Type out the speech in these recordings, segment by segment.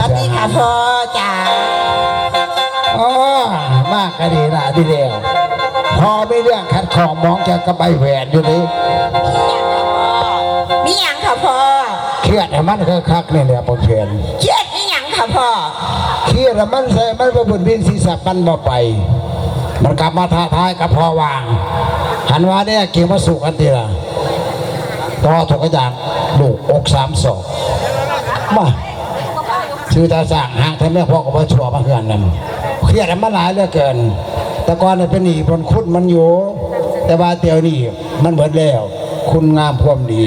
สวัสดีค่ะพ่อจ้าอ๋อมากกะดีนะดีเดียวพอไม่เรื่องขัดของมองจะกระใบแหวนอยู่นี่มีอย่างค่ะพ่อเครียดให้มันคือคักเนี่ยเนี่ยผมเขียนเครียดมีอย่างค่ะพ่อเครียดมันใส่มันไปบนบินศีรษะมันบ่ไป มันกลับมาท้าทายกับพ่อวางหันว่าเนี่ยเกี่ยวมาสุกันทีละต่อถูกกระยางลูกอกสามศอกมา ชื่อตาสั่งห่างท่านแม่พ่อกับพ่อชัวมาเกินนั่นเครียดแล้วมันหลายเหลือเกิน แต่ก่อนเนี่ยเป็นหนีบนคุดมันอยู่ แต่ว่าเตียวนี่มันเบิดแล้ว คุณงามพวมดี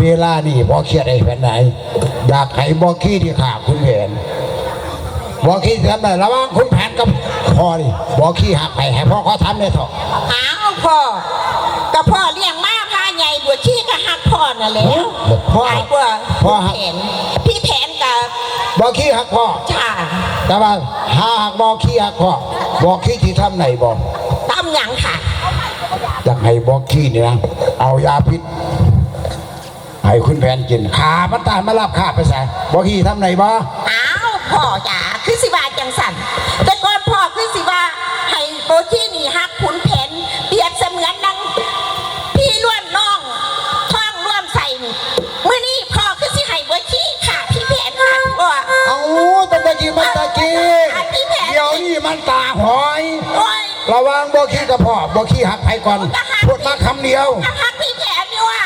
เวลานี่บอเครียดไอ้แผ่นไหน อยากให้บอขี้ที่ขาคุณแผนบอขี้ทำไมระหว่างคุณแผนกับพอนี่บอขี้หักไปให้พ่อเขาทำเลยเถอะอ้าวพ่อกับพ่อเลี้ยงมาพาใหญ่บวชขี้ก็หักพ่อน่ะแหล้วพ่อหลายกว่าพ่อหัก อขี้หักพ่อจ่าแต่ว่าหาหักบอขี้หักพ่อบอขี้ที่ทำไหนบอตั้มหยังค่ะอยากให้บอขี้นี่นะเอายาพิษให้คุณแผนกินขามันตายมารับขาไปใส่บอขี้ทำไหนบออ้าวพ่อจ๋าคือสิว่าจังสันแต่ก่อน มันตาหอย โอ้ยระวังบอขี้กับพ่อบอขี้หักไปก่อนพูดมาคำเดียวอะฮักพี่แผนนี่ว่า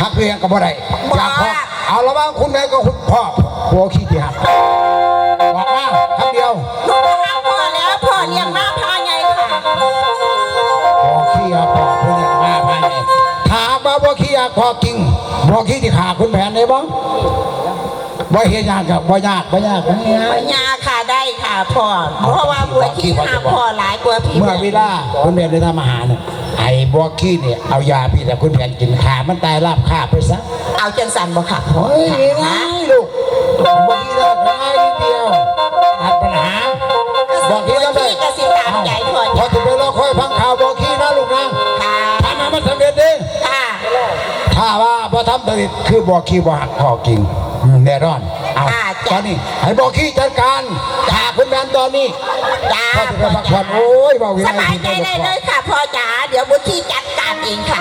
หักเพียงกับบ่ได้บ่อยากพ่อเอาระวังคุณแม่กับคุณพ่อบอขี้ที่หักบอกมาคำเดียวหนูฮักพ่อแล้วพ่อเลี้ยงมาพาไงค่ะบอขี้หักพ่อเพื่อนมาภายในถามว่าบอขี้หักพ่อจริงบอขี้ที่ขาคุณแผนได้บ้างบ่เฮียยากกับบ่ยากบ่ยากบ่ยากปัญญาค่ะได้ ค่ะพ่อเพราะว่าบัวที่ฮักพ่อหลายกว่าพี่เมื่อแผนเวลาคุณแผนได้ทำอาหารน่ะไอ้บอขี้เนี่ยเอายาพี่แต่คุณแผนกินขามันตายราบคาบไปซะเอาจังสันบ่ค่ะโอ้ยง่ายลูกบอกที่เราง่ายนิดเดียวตัดปัญหาบอกที่เราได้ก็สิตามใจพ่อพอถึงเวลาค่อยฟังข่าวบอกขี้นะลูกนะค่ะทำให้มันสำเร็จดิค่ะถ้าว่าพอทำสำเร็จคือบอกขี้บอกหักคอกิ่งอืมแน่นอน เอาตอนนี้ให้บอกขี้จัดการถ้าคุณแมนตอนนี้จ้าพอถึงไปพักผ่อนโอ้ยบอกวิสนับายยใจที่ได้ไม่เลยค่ะพ่อจ๋าเดี๋ยวบุที่จัดการเองค่ะ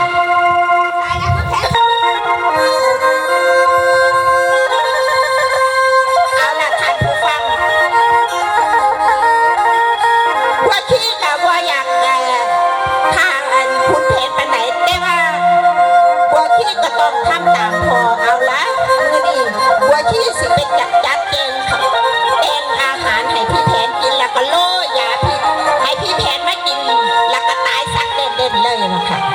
สักเด่นๆเลยนะคะละ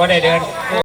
ก็เ